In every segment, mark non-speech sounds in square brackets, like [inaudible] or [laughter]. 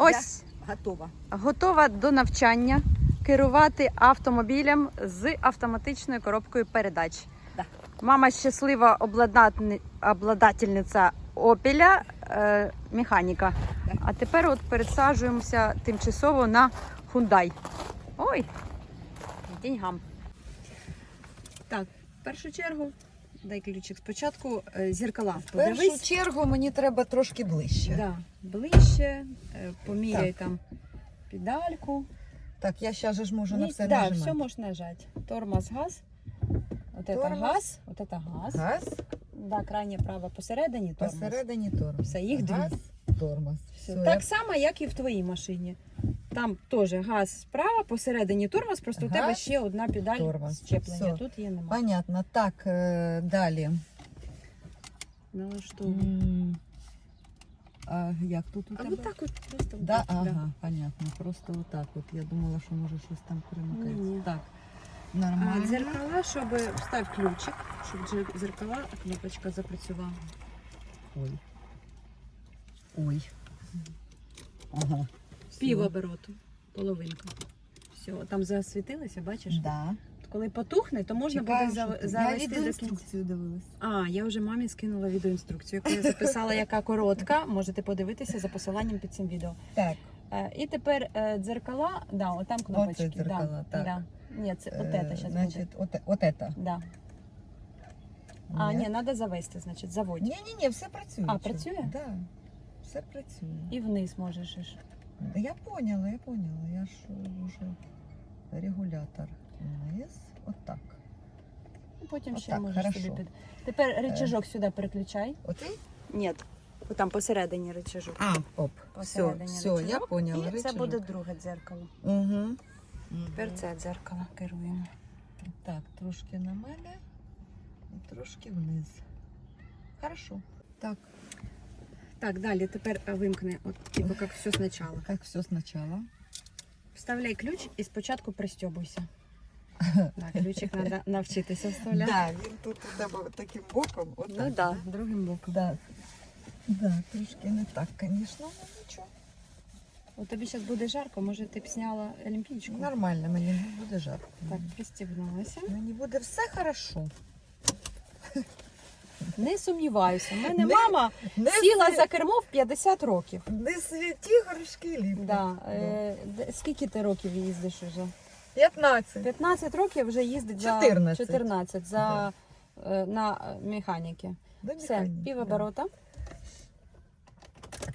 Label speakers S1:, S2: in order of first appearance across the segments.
S1: Ось
S2: Готова.
S1: готова до навчання керувати автомобілем з автоматичною коробкою передач.
S2: Да.
S1: Мама щаслива обладатни- обладательниця опеля, е, механіка.
S2: Да.
S1: А тепер от пересаджуємося тимчасово на Hyundai. Ой, деньгам. Так, в першу чергу, дай ключик спочатку, е, зеркала.
S2: В першу чергу мені треба трошки ближче.
S1: Да, ближче, е, поміряй там педальку.
S2: Так, я зараз ж можу на все
S1: да,
S2: нажимати.
S1: все можешь нажать. Тормоз, газ. Это газ, это газ.
S2: Газ,
S1: Да, крайнє право посередині тормоз.
S2: посередині тормоз.
S1: Все, їх дві.
S2: Газ, тормоз.
S1: Все.
S2: Все,
S1: Так само, як і в твоїй машині. Там теж газ справа, посередині тормоз, просто у тебе
S2: Газ,
S1: ще одна педаль
S2: тормоз.
S1: щеплення.
S2: Все.
S1: Тут її немає.
S2: Понятно. Так, е, далі.
S1: Налаштовуй.
S2: М, А як тут у
S1: А
S2: тебе?
S1: вот так от просто.
S2: Да,
S1: так,
S2: ага, понятно. Просто отак от. Я думала, що може щось там перемикається.
S1: Ні-ні.
S2: Так.
S1: А,
S2: Нормально.
S1: дзеркала, щоб встав ключик, щоб дзер- дзеркала, кнопочка запрацювала.
S2: Ой. Ой. Ага.
S1: Пів обороту, половинка. Все, там засвітилося, бачиш?
S2: Да.
S1: Коли потухне, то можна
S2: Чекаю,
S1: буде
S2: що
S1: зав-
S2: Я
S1: завести до кінця.
S2: відеоінструкцію дивилась.
S1: А, я вже мамі скинула відеоінструкцію, яку я записала, яка коротка. Можете подивитися за посиланням під цим відео.
S2: Так.
S1: Е, і тепер е, дзеркала, да, отам кнопочки.
S2: дзеркала,
S1: да,
S2: так.
S1: Да. Ні, це от
S2: Е,
S1: це зараз буде.
S2: Значить, от, от это.
S1: Да. А, ні, треба завести, значить, заводь.
S2: Ні, ні, ні, все працює.
S1: А, працює?
S2: Да. Все працює.
S1: І вниз можеш. ж.
S2: Да я поняла, я поняла. Я ж вже регулятор. Вниз. Отак.
S1: Ну, Потім ще
S2: Отак,
S1: можеш
S2: хорошо.
S1: собі під. Тепер рычажок сюди переключай.
S2: Окей?
S1: Ні, там посередині рычажок.
S2: А, оп. Все,
S1: Посередині
S2: все, я
S1: рычажок.
S2: поняла.
S1: І це
S2: рычажок.
S1: буде друге дзеркало.
S2: Угу.
S1: Тепер це дзеркало керуємо.
S2: Так, трошки на мене і трошки вниз. Хорошо. Так,
S1: так, далі тепер е, вимкни, от, типу, як все спочатку.
S2: как все сначала.
S1: Вставляй ключ і спочатку пристьобуйся. Так, [laughs] ключик треба навчитися вставляти.
S2: Да, він тут у тебе таким боком. Отак.
S1: Ну так, да, другим боком.
S2: Да. Да, трошки не так, звісно, але нічого.
S1: У тобі зараз буде жарко, може ти б зняла олімпійчику?
S2: Нормально, мені не буде жарко.
S1: Так, пристібнулася.
S2: Мені буде все хорошо.
S1: Не сумніваюся. У мене
S2: Не-
S1: мама
S2: Не
S1: сіла
S2: сві-
S1: за кермо в 50 років.
S2: Не святі горшки ліплять.
S1: Да. Е, де- скільки ти років їздиш уже?
S2: 15.
S1: 15 років вже їздить за
S2: 14.
S1: 14 за, е, на е, механіки.
S2: До
S1: Все,
S2: механіки,
S1: пів
S2: да.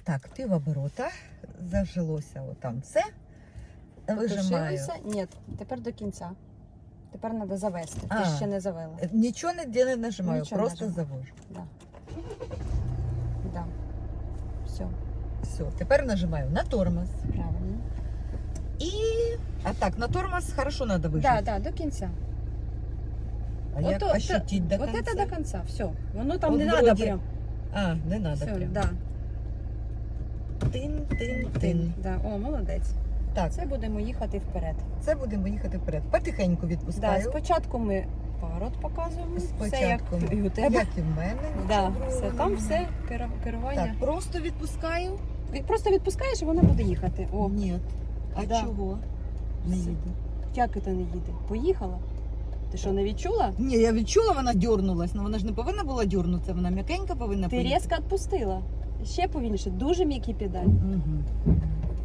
S2: Так, півоборота. Зажилося отам все. Вижимаю.
S1: Ні, тепер до кінця. Тепер треба завести. Ти
S2: А.
S1: ще не завела.
S2: Е, Нічого не, не нажимаю,
S1: Нічого не
S2: просто
S1: нажимаю.
S2: завожу.
S1: Да. Да. Все,
S2: Все, тепер нажимаю на тормоз.
S1: правильно.
S2: І. А так, на тормоз хорошо треба вижити.
S1: Так, да, да, до кінця.
S2: А як
S1: Ото-
S2: ощутить до
S1: От
S2: кінця?
S1: це до кінця. Все. Воно там
S2: От
S1: не
S2: вроді-
S1: треба прям.
S2: А, не треба
S1: Все,
S2: прям.
S1: да.
S2: Тин, тин,
S1: Тин.
S2: тин.
S1: Да. О, молодець.
S2: Так,
S1: Це будемо їхати вперед.
S2: це будемо їхати вперед. Потихеньку
S1: Да,
S2: відпускаю.
S1: спочатку ми поворот показуємо. Все як
S2: Спочатку,
S1: і у тебе.
S2: як і в мене. [laughs]
S1: Да, все, там все керування.
S2: Так, просто відпускаю.
S1: Від- Просто відпускаєш і вона буде їхати. О,
S2: Ні. А
S1: Да.
S2: чого? Не їде.
S1: як це не їде? Поїхала? Ти що, не відчула?
S2: Ні, я відчула, вона дьорнулась, але вона ж не повинна була дьорнутися, вона м'якенька повинна
S1: Ти
S2: поїхати.
S1: різко відпустила. Ще повільніше, дуже м'який педаль.
S2: Угу.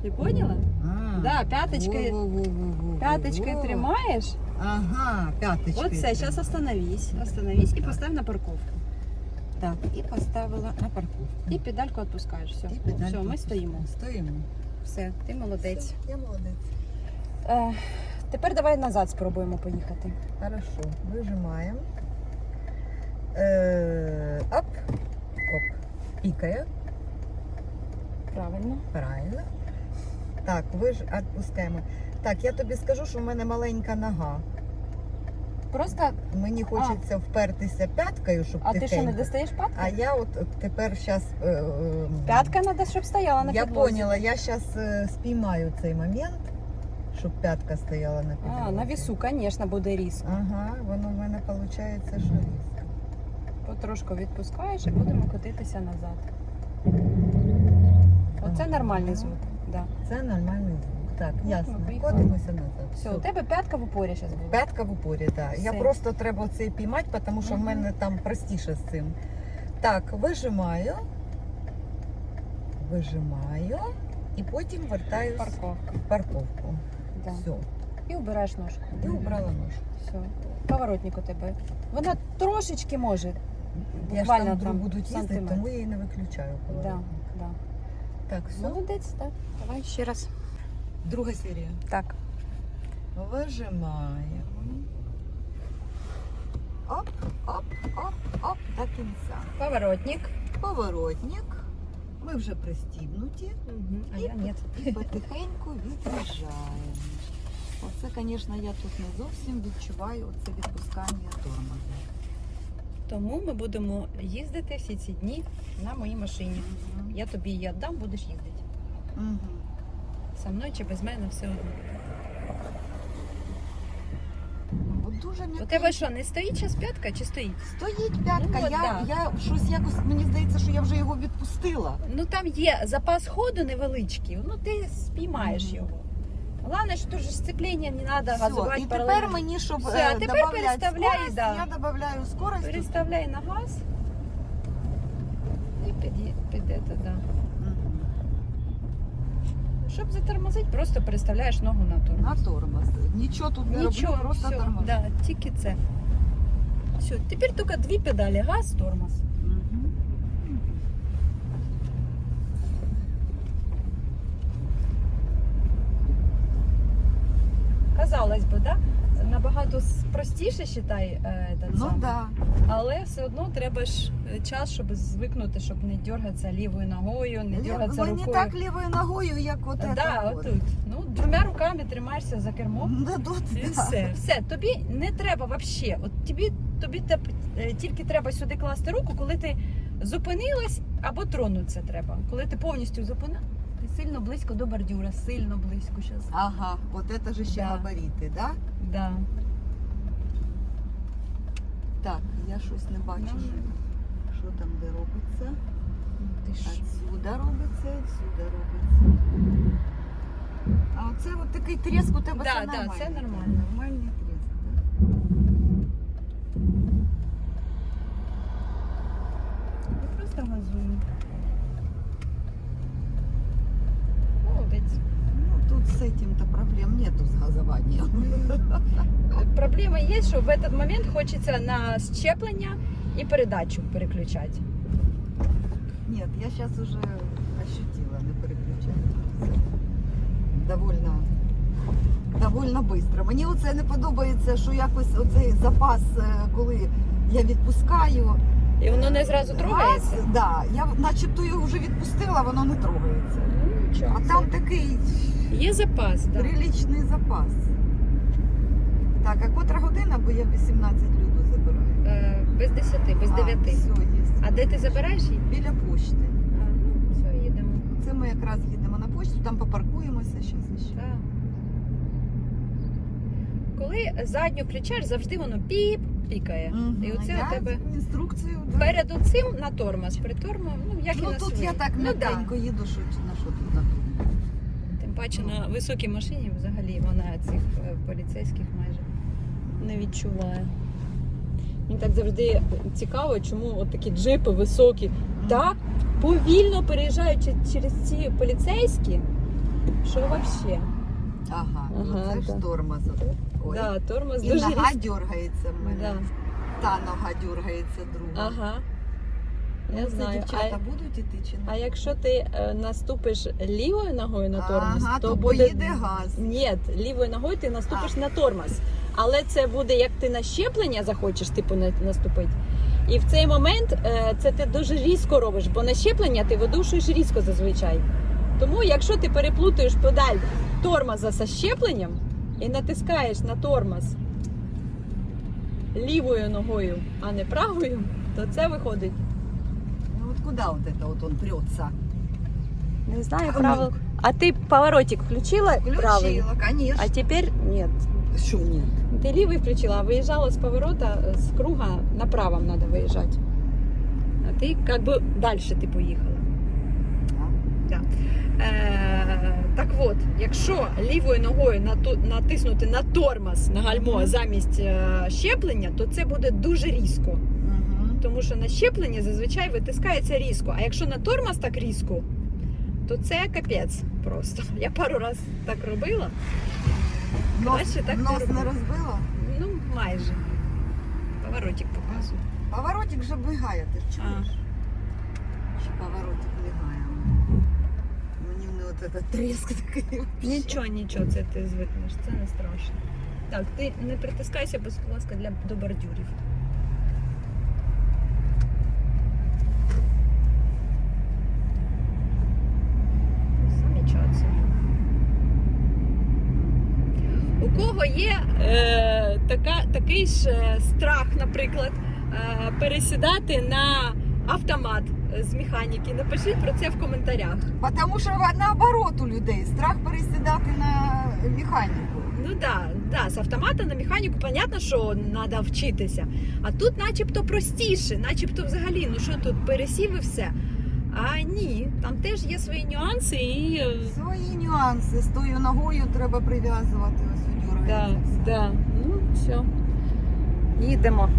S1: Ти поняла?
S2: А,
S1: Да, п'яточки,
S2: во-во-во-во-во-во.
S1: п'яточкою тримаєш.
S2: Ага, п'яточки.
S1: От все, зараз остановись. Остановись і постав на парковку.
S2: Так, і поставила на парковку.
S1: І педальку відпускаєш. Все, все ми стоїмо.
S2: Стоїмо.
S1: Все, ти молодець.
S2: Все, Я молодець.
S1: Е, тепер давай назад спробуємо поїхати.
S2: Хорошо, вижимаємо. Е, оп, оп. Пікає,
S1: Правильно.
S2: правильно. Так, ви ж відпускаємо. Так, я тобі скажу, що в мене маленька нога.
S1: Просто,
S2: Мені хочеться впертися п'яткою, щоб
S1: а ти що не
S2: тихенько.
S1: достаєш п'ятки?
S2: А я от тепер зараз.
S1: П'ятка треба, щоб стояла на
S2: Я
S1: підлозі.
S2: поняла, я зараз спіймаю цей момент, щоб п'ятка стояла на підлозі.
S1: А, на вісу, звісно, буде різко.
S2: Ага, воно в мене виходить, що різко.
S1: Потрошку відпускаєш і будемо котитися назад. Оце нормальний звук. Да.
S2: Це нормальний звук. Так,
S1: Ну,
S2: ясно.
S1: поїхали.
S2: Котимося назад.
S1: Все, у тебе п'ятка в упорі зараз буде.
S2: П'ятка в упорі, так. Я
S1: Все.
S2: просто треба цей піймати, тому що в
S1: Мгм.
S2: мене там простіше з цим. Так, вижимаю. Вижимаю. І потім вертаю
S1: Парковка.
S2: в парковку.
S1: Да.
S2: Все.
S1: І убираєш ножку.
S2: І убрала ножку.
S1: Все. Поворотник у тебе. Вона трошечки може.
S2: Я ж
S1: Буквально
S2: там
S1: там
S2: будуть їздити,
S1: сантиметр.
S2: тому я її не виключаю.
S1: Да, да.
S2: Так, все.
S1: Молодець, так. Давай ще раз.
S2: Друга серія.
S1: Так.
S2: Вижимаємо. Оп, оп, оп, оп, до кінця.
S1: Поворотник.
S2: Поворотник. Ми вже пристібнуті.
S1: А я ні.
S2: І потихеньку від'їжджаємо. Оце, звісно, я тут не зовсім відчуваю це відпускання тормоза.
S1: Тому ми будемо їздити всі ці дні на моїй машині. Я тобі її віддам, будеш їздити.
S2: Угу.
S1: Со мною чи без мене все одно.
S2: Дуже
S1: У
S2: м'який.
S1: тебе що, не стоїть час п'ятка чи стоїть?
S2: Стоїть п'ятка.
S1: Ну, от
S2: я,
S1: да.
S2: я щось якось мені здається, що я вже його відпустила.
S1: Ну там є запас ходу невеличкий, ну ти спіймаєш
S2: Мгм.
S1: його. Головне, що дуже сцеплення не треба
S2: Все,
S1: газувати
S2: і
S1: паралельно.
S2: тепер мені, щоб
S1: Все,
S2: е,
S1: а тепер
S2: добавляти
S1: переставляй,
S2: скорость,
S1: да.
S2: я додаю скорость.
S1: Переставляй на газ і під, під це, да.
S2: Мгм.
S1: Щоб затормозити, просто переставляєш ногу на тормоз.
S2: На тормоз. Нічого тут не
S1: Нічого,
S2: роблю, просто
S1: все,
S2: тормоз.
S1: да, тільки це. Все, тепер тільки дві педалі, газ, тормоз.
S2: Мгм.
S1: Казалось би, да? набагато простіше считай, е,
S2: Ну да.
S1: але все одно треба ж е, час, щоб звикнути, щоб не дергатися лівою ногою, не дергатися
S2: Ви не
S1: рукою.
S2: так лівою ногою, як от
S1: да,
S2: от.
S1: отут. Ну, двома руками тримаєшся за кермом.
S2: Да, тут,
S1: І
S2: да.
S1: все, все, тобі не треба взагалі. От тобі, тобі теп- е, тільки треба сюди класти руку, коли ти зупинилась або тронутися треба. Коли ти повністю зупинила, ти сильно близько до бордюра, сильно близько зараз.
S2: Ага, от це ж ще
S1: Да.
S2: габарити, да?
S1: Да.
S2: Так, я щось не бачу,
S1: Ну,
S2: що там де робиться.
S1: Ти ж.
S2: Отсюда робиться, отсюда робиться. А оце от такий тріск у тебе
S1: Да,
S2: це
S1: да,
S2: нормально.
S1: це нормально
S2: так?
S1: Я просто газую. Молодець.
S2: Ну, тут з этим-то проблем нету з газуванням.
S1: Проблема є, що в этот момент хочеться на щеплення і передачу переключати.
S2: Нет, я сейчас уже ощутила, не переключаю. Довольно, довольно быстро. Мені оце не подобається, що якось оцей запас, е, коли я відпускаю.
S1: І воно не зразу трогається.
S2: Газ, да, я начебто його вже відпустила, воно не трогається.
S1: Ну, нічого.
S2: А там такий
S1: Є запас, так. Да.
S2: приличний запас. Так, а котра година, бо я в 18 люду забираю.
S1: Е, без 10, без
S2: А,
S1: 9.
S2: все, є.
S1: А де ти забираєш її?
S2: Біля почти.
S1: А, ну, все, їдемо.
S2: Це ми якраз їдемо на почту, там попаркуємося ще ще.
S1: Так. Коли задню включаєш, завжди воно піп пікає.
S2: Мгм.
S1: І оце
S2: я
S1: у тебе
S2: інструкцію. да.
S1: перед цим на тормоз, при тормоз, ну як і
S2: Ну
S1: на
S2: тут я так
S1: ну,
S2: м'якенько їду, що чи на що тут на
S1: Тим паче на високій машині взагалі вона цих е, поліцейських майже не відчуває. Мені так завжди цікаво, чому от такі джипи високі так повільно переїжджаючи через ці поліцейські, що взагалі.
S2: Ага,
S1: Ага,
S2: ну це ж
S1: да.
S2: тормоз. Ой.
S1: Да, тормоз
S2: І
S1: дуже
S2: нога
S1: різкий.
S2: дергається в мене.
S1: Да.
S2: Та нога дергається друга.
S1: Ага.
S2: Ну,
S1: Я
S2: це
S1: знаю.
S2: дівчата
S1: А,
S2: будуть іти чи не?
S1: а якщо ти е, наступиш лівою ногою на тормоз,
S2: ага,
S1: то,
S2: то
S1: буде
S2: поїде газ.
S1: Ні, лівою ногою ти наступиш на тормоз. Але це буде як ти на щеплення захочеш, типу, на- наступити. І в цей момент е, це ти дуже різко робиш, бо на щеплення ти видушуєш різко зазвичай. Тому якщо ти переплутаєш педаль тормоза зі щепленням і натискаєш на тормоз лівою ногою, а не правою, то це виходить.
S2: Ну от куди от це от он прется?
S1: Не знаю правил. А ти поворотик включила?
S2: Включила, конечно.
S1: А тепер ні.
S2: Що ні?
S1: Ты левый включила, а выезжала с поворота, э, с круга направо надо выезжать. А ты как бы дальше ты поехала.
S2: А?
S1: Да. Е, так от, якщо лівою ногою нату- натиснути на тормоз на гальмо
S2: Мгм.
S1: замість е, щеплення, то це буде дуже різко.
S2: Угу.
S1: Тому що на щеплення зазвичай витискається різко. А якщо на тормоз так різко, то це капець просто. Я пару раз так робила.
S2: Нос,
S1: так
S2: нос не розбила?
S1: Ну, майже. Поворотик показую.
S2: Поворотик вже бігає, ти ж чуєш? Що поворотик бігає. Мені не от этот треск такий.
S1: Нічого, нічого, це ти звикнеш, це не страшно. Так, ти не притискайся, будь ласка, для до бордюрів. У кого є е, така, такий ж е, страх, наприклад, е, пересідати на автомат з механіки? Напишіть про це в коментарях.
S2: Тому що наоборот у людей страх пересідати на механіку.
S1: Ну да, да, з автомата на механіку, понятно, що треба вчитися. А тут начебто простіше, начебто взагалі, ну що тут пересів і все. А ні, там теж є свої нюанси і. е,
S2: Свої нюанси. З тою ногою треба прив'язувати ось у
S1: Да, да. Ну, все. Їдемо.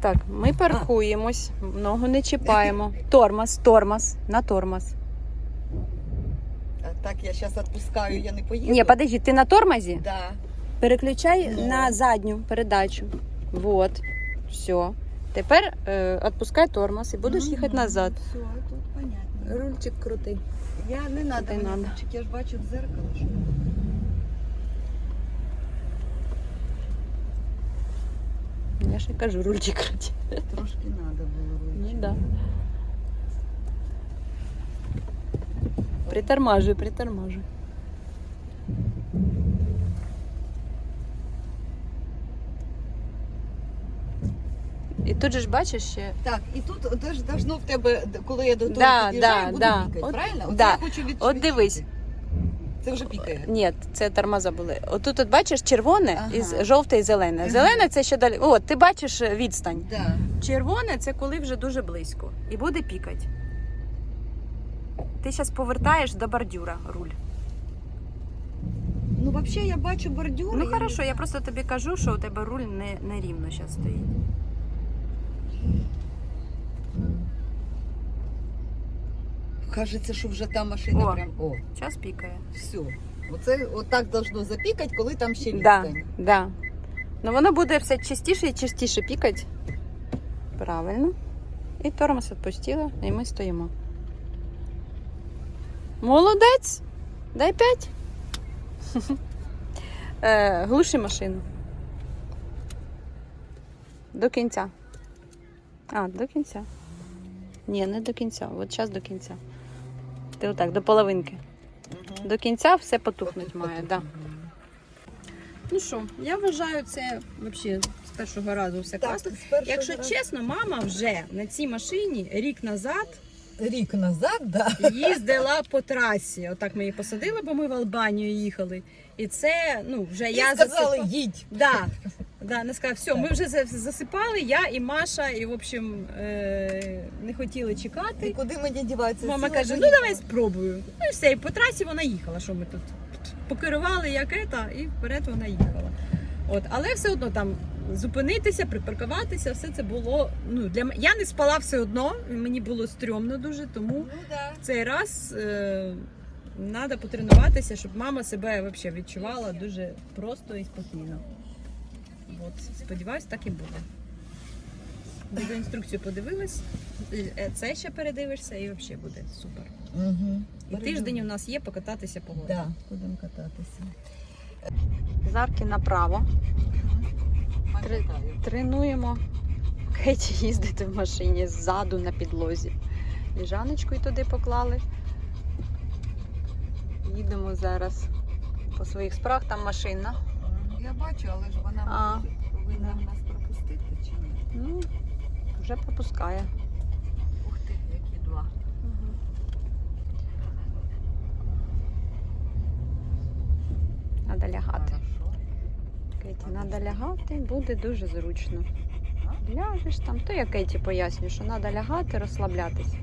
S1: Так, ми паркуємось, ногу не чіпаємо. [laughs] Тормоз, тормоз, на тормоз.
S2: Так, я зараз відпускаю, я не поїду.
S1: Ні, подожди, ти на тормозі?
S2: Да.
S1: Переключай
S2: Ну.
S1: на задню передачу. Вот. Все. Тепер е, відпускай тормоз і будеш їхати назад.
S2: Все.
S1: Рульчик крутий.
S2: Я не надо, мені
S1: надо.
S2: ручик, я ж бачу в зеркало. Що...
S1: Я ж і кажу, рульчик крутий.
S2: Трошки надо було
S1: Ну
S2: ручик.
S1: да. Притормажуй, притормажуй. Тут же ж бачиш ще.
S2: Так, і тут теж должно в тебе, коли я до того
S1: Да,
S2: під'їжджаю,
S1: да,
S2: буде
S1: да.
S2: пікати,
S1: От-
S2: правильно? От
S1: да.
S2: я хочу від,
S1: От дивись.
S2: Це вже пікає.
S1: Ні, це тормоза були. Отут от бачиш червоне
S2: Ага.
S1: і жовте і зелене.
S2: Ага.
S1: Зелене це ще далі. От, ти бачиш відстань.
S2: Да.
S1: Червоне це коли вже дуже близько. І буде пікать. Ти зараз повертаєш до бордюра руль.
S2: Ну, взагалі, я бачу бордюри.
S1: Ну
S2: я
S1: хорошо, я просто тобі кажу, що у тебе руль не, не рівно зараз стоїть.
S2: Кажеться, що вже та машина
S1: О.
S2: прям. О,
S1: Час пікає.
S2: все. Оце отак должно запікати, коли там ще
S1: Да,
S2: відстань.
S1: да. Ну воно буде все частіше і частіше пікати. Правильно. І тормоз відпустила, і ми стоїмо. Молодець! Дай п'ять. [laughs] Е, глуши машину. До кінця. А, до кінця. Ні, не до кінця. От зараз до кінця. Ти отак, до половинки.
S2: Мгм.
S1: До кінця все потухнуть
S2: Потух-
S1: має, так. Да. Ну що, я вважаю, це взагалі з першого разу все
S2: Так,
S1: класно.
S2: з першого
S1: Якщо
S2: разу.
S1: чесно, мама вже на цій машині рік назад
S2: рік назад, да.
S1: їздила по трасі. Отак ми її посадили, бо ми в Албанію їхали. І це, ну, вже
S2: І
S1: я
S2: сказали,
S1: засипа-
S2: їдь.
S1: Да. Да, не сказав, все, ми вже за- засипали, я і Маша, і в общем е- не хотіли
S2: І
S1: чекати.
S2: куди мені діватися?
S1: Мама
S2: Сіла,
S1: каже: ну давай спробую. Ну і все, і по трасі вона їхала. Що ми тут покерували, як ета, і вперед вона їхала. От, але все одно там зупинитися, припаркуватися, все це було. Ну для м- я не спала все одно. Мені було стрьомно дуже, тому
S2: Ну, да.
S1: цей раз е, треба потренуватися, щоб мама себе взагалі відчувала дуже просто і спокійно. От, сподіваюсь, так і буде. Відеоінструкцію подивилась, е, це ще передивишся і взагалі буде супер.
S2: Угу.
S1: І тиждень у нас є покататися по городу.
S2: Да, будемо кататися.
S1: Зарки направо.
S2: Пам'ятаю.
S1: Тренуємо Кеті їздити в машині ззаду на підлозі. Ліжаночку і туди поклали. Їдемо зараз по своїх справах, там машина.
S2: Я бачу, але ж вона
S1: А.
S2: може, повинна нас пропустити чи ні?
S1: Ну, вже пропускає.
S2: Ух ти, які два.
S1: Треба лягати.
S2: Хорошо.
S1: Кеті, треба лягати, буде дуже зручно. Ляжеш там, то я Кеті поясню, що треба лягати, розслаблятися.